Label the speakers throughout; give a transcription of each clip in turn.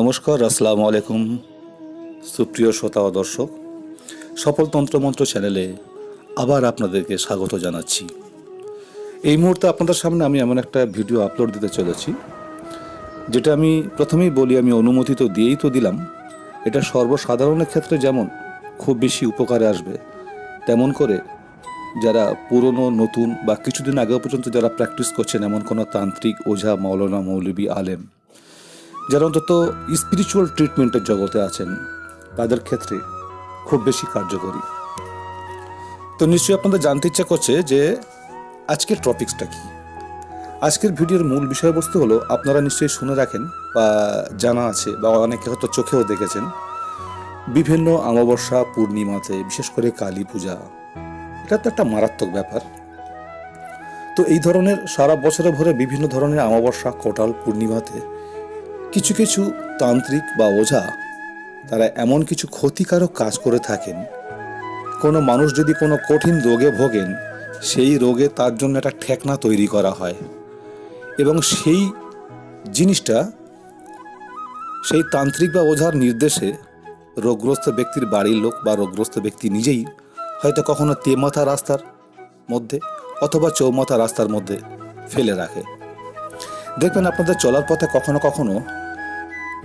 Speaker 1: নমস্কার, আসসালামু আলাইকুম সুপ্রিয় শ্রোতা ও দর্শক। সফল তন্ত্রমন্ত্র চ্যানেলে আবার আপনাদেরকে স্বাগত জানাচ্ছি। এই মুহূর্তে আপনাদের সামনে আমি এমন একটা ভিডিও আপলোড দিতে চলেছি, যেটা আমি প্রথমেই বলি, আমি অনুমতি তো দিয়েই তো দিলাম। এটা সর্বসাধারণের ক্ষেত্রে যেমন খুব বেশি উপকারে আসবে, তেমন করে যারা পুরনো, নতুন বা কিছুদিন আগে পর্যন্ত যারা প্র্যাকটিস করছেন, এমন কোনো তান্ত্রিক ওঝা মাওলানা মৌলবী আলেম যারা অন্তত স্পিরিচুয়াল ট্রিটমেন্টের জগতে আছেন, তাদের ক্ষেত্রে খুব বেশি কার্যকরী। তো নিশ্চয়ই আপনাদের জানতে ইচ্ছা করছে যে, আজকের টপিক্সটা কি? আজকের ভিডিওর মূল বিষয়বস্তু হলো, আপনারা নিশ্চয়ই শুনে রাখেন বা জানা আছে বা অনেকে হয়তো চোখেও দেখেছেন, বিভিন্ন অমাবস্যা, পূর্ণিমাতে, বিশেষ করে কালী পূজা, এটা তো একটা মারাত্মক ব্যাপার। তো এই ধরনের সারা বছরে ভরে বিভিন্ন ধরনের অমাবস্যা, কোটাল, পূর্ণিমাতে কিছু কিছু তান্ত্রিক বা ওঝা তারা এমন কিছু ক্ষতিকারক কাজ করে থাকেন। কোনো মানুষ যদি কোনো কঠিন রোগে ভোগেন, সেই রোগে তার জন্য একটা ঠেকনা তৈরি করা হয়। এবং সেই জিনিসটা সেই তান্ত্রিক বা ওঝার নির্দেশে রোগগ্রস্ত ব্যক্তির বাড়ির লোক বা রোগগ্রস্ত ব্যক্তি নিজেই হয়তো কখনো তেমাথা রাস্তার মধ্যে অথবা চৌমাথা রাস্তার মধ্যে ফেলে রাখে। দেখবেন আপনাদের চলার পথে কখনো কখনো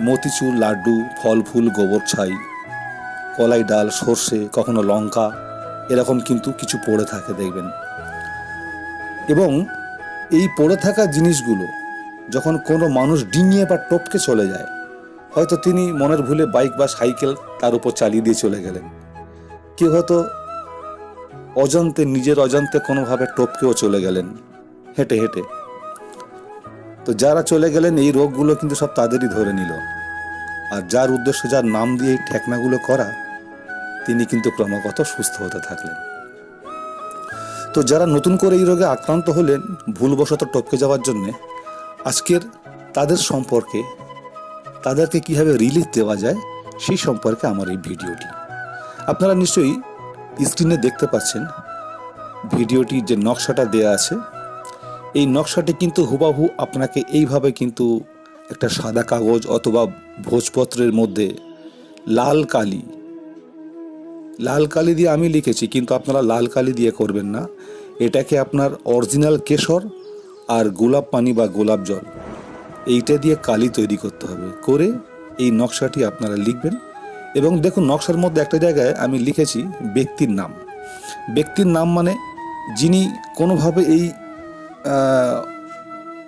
Speaker 1: মতিচুর লাড্ডু ফল ফুল গোবর ছাই, কলাই ডাল, সর্ষে, কখনো লঙ্কা, এরকম কিন্তু কিছু পড়ে থাকে দেখবেন। এবং এই পড়ে থাকা জিনিসগুলো যখন কোনো মানুষ ডিঙিয়ে বা টপকে চলে যায়, হয়তো তিনি মনের ভুলে বাইক বা সাইকেল তার উপর চালিয়ে দিয়ে চলে গেলেন। কেউ হয়তো অজান্তে, নিজের অজান্তে কোনোভাবে টপকেও চলে গেলেন, হেঁটে হেঁটে। তো যারা চলে গেলেন, এই রোগগুলো কিন্তু সব তাদেরই ধরে নিল। আর যার উদ্দেশ্য, যার নাম দিয়ে এই ঠেকনাগুলো করা, তিনি কিন্তু ক্রমাগত সুস্থ হতে থাকলেন। তো যারা নতুন করে এই রোগে আক্রান্ত হলেন, ভুলবশত টপকে যাওয়ার জন্যে, আজকের তাদের সম্পর্কে, তাদেরকে কীভাবে রিলিফ দেওয়া যায়, সেই সম্পর্কে আমার এই ভিডিওটি। আপনারা নিশ্চয়ই স্ক্রিনে দেখতে পাচ্ছেন ভিডিওটি যে নকশাটা দেয়া আছে এই নকশাটি কিন্তু হুবাহু আপনাকে এইভাবে কিন্তু একটা সাদা কাগজ অথবা ভোজপত্রের মধ্যে লাল কালি লাল কালি দিয়ে আমি লিখেছি, কিন্তু আপনারা লাল কালি দিয়ে করবেন না। এটাকে আপনার অরিজিনাল কেশর আর গোলাপ পানি বা গোলাপ জল, এইটা দিয়ে কালি তৈরি করতে হবে। করে এই নকশাটি আপনারা লিখবেন এবং দেখুন নকশার মধ্যে একটা জায়গায় আমি লিখেছি ব্যক্তির নাম। ব্যক্তির নাম মানে যিনি কোনোভাবে এই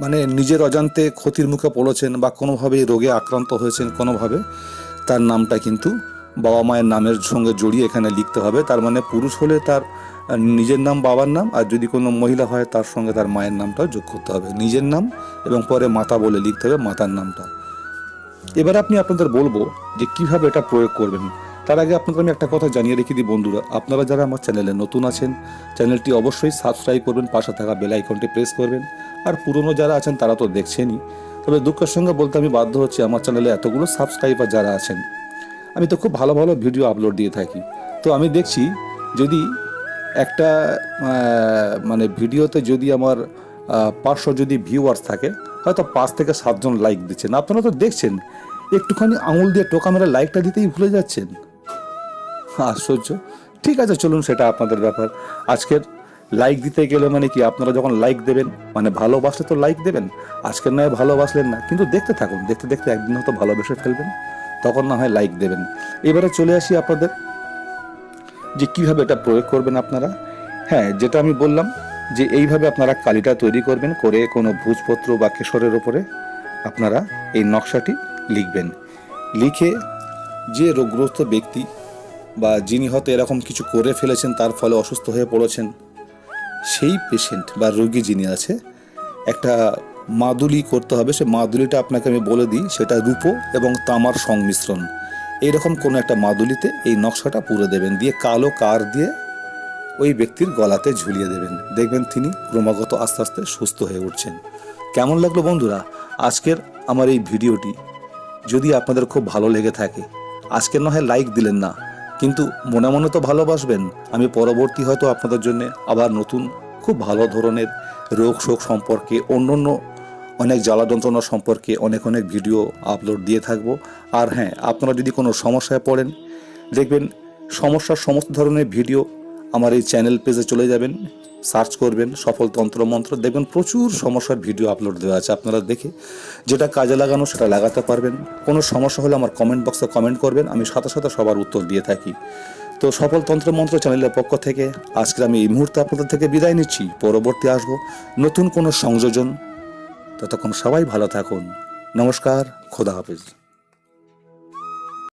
Speaker 1: মানে নিজের অজান্তে ক্ষতির মুখে পড়েছেন বা কোনোভাবে রোগে আক্রান্ত হয়েছেন কোনোভাবে, তার নামটা কিন্তু বাবা মায়ের নামের সঙ্গে জড়িয়ে এখানে লিখতে হবে। তার মানে পুরুষ হলে তার নিজের নাম, বাবার নাম, আর যদি কোনো মহিলা হয় তার সঙ্গে তার মায়ের নামটাও যোগ করতে হবে। নিজের নাম এবং পরে মাতা বলে লিখতে হবে মাতার নামটা। এবার আপনি আপনাদের বলব যে কীভাবে এটা প্রয়োগ করবেন। তার আগে আপনাদের আমি একটা কথা জানিয়ে রেখে দিই বন্ধুরা। আপনারা যারা আমার চ্যানেলে নতুন আছেন, চ্যানেলটি অবশ্যই সাবস্ক্রাইব করবেন, পাশে থাকা বেল আইকনটি প্রেস করবেন। আর পুরনো যারা আছেন, তারা তো দেখছেনই। তবে দুঃখের সঙ্গে বলতে আমি বাধ্য হচ্ছি আমার চ্যানেলে এতগুলো সাবস্ক্রাইবার যারা আছেন। আমি তো খুব ভালো ভালো ভিডিও আপলোড দিয়ে থাকি। তো আমি দেখছি যদি একটা মানে ভিডিওতে যদি আমার পাঁচশো যদি ভিউয়ার্স থাকে, হয়তো পাঁচ থেকে সাতজন লাইক দিচ্ছেন। আপনারা তো দেখছেন, একটুখানি আঙুল দিয়ে টোকা মেরে লাইকটা দিতেই ভুলে যাচ্ছেন। আশ্চর্য। ঠিক আছে, চলুন সেটা আপনাদের ব্যাপার। আজকের লাইক দিতে গেলে মানে কি, আপনারা যখন লাইক দেবেন মানে ভালোবাসলে তো লাইক দেবেন, আজকের নয় ভালোবাসলেন না, কিন্তু দেখতে থাকুন, দেখতে দেখতে একদিন হয়তো ভালোবেসে ফেলবেন, তখন না হয় লাইক দেবেন। এবারে চলে আসি আপনাদের যে কীভাবে এটা প্রয়োগ করবেন আপনারা। হ্যাঁ যেটা আমি বললাম যে এইভাবে আপনারা কালিটা তৈরি করবেন, করে কোনো ভোজপত্র বা কেশরের ওপরে আপনারা এই নকশাটি লিখবেন। লিখে যে রোগগ্রস্ত ব্যক্তি বা যিনি হয়তো এরকম কিছু করে ফেলেছেন, তার ফলে অসুস্থ হয়ে পড়েছেন, সেই পেশেন্ট বা রোগী যিনি আছে, একটা মাদুলি করতে হবে। সে মাদুলিটা আপনাকে আমি বলে দিই, সেটা রূপো এবং তামার সংমিশ্রণ। এইরকম কোনো একটা মাদুলিতে এই নকশাটা পুরো দেবেন, দিয়ে কালো কার দিয়ে ওই ব্যক্তির গলাতে ঝুলিয়ে দেবেন। দেখবেন তিনি ক্রমাগত আস্তে আস্তে সুস্থ হয়ে উঠছেন। কেমন লাগল বন্ধুরা? আজকের আমার এই ভিডিওটি যদি আপনাদের খুব ভালো লেগে থাকে আজকের না হয় লাইক দিলেন না। কিন্তু মনে মনে তো ভালোবাসবেন। আমি পরবর্তী হয়তো আপনাদের জন্য আবার নতুন, খুব ভালো ধরনের রোগ শোক সম্পর্কে, অন্য অন্য অনেক জ্বালা যন্ত্রণা সম্পর্কে অনেক অনেক ভিডিও আপলোড দিয়ে থাকব। আর হ্যাঁ আপনারা যদি কোনো সমস্যায় পড়েন, দেখবেন সমস্যার সমস্ত ধরনের ভিডিও আমার এই চ্যানেল পেজে চলে যাবেন সার্চ করবেন, সফল তন্ত্র মন্ত্র, দেখবেন প্রচুর সমস্যার ভিডিও আপলোড দেওয়া আছে আপনারা দেখে। যেটা কাজে লাগানো, সেটা লাগাতে পারবেন। কোনো সমস্যা হলে আমার কমেন্ট বক্সে কমেন্ট করবেন, আমি সাথে সাথে সবার উত্তর দিয়ে থাকি। তো সফল তন্ত্র মন্ত্র চ্যানেলের পক্ষ থেকে আজকে আমি এই মুহূর্তে আপনাদের থেকে বিদায় নিচ্ছি। পরবর্তী আসব নতুন কোনো সংযোজন। ততক্ষণ সবাই ভালো থাকুন। নমস্কার, খোদা হাফেজ।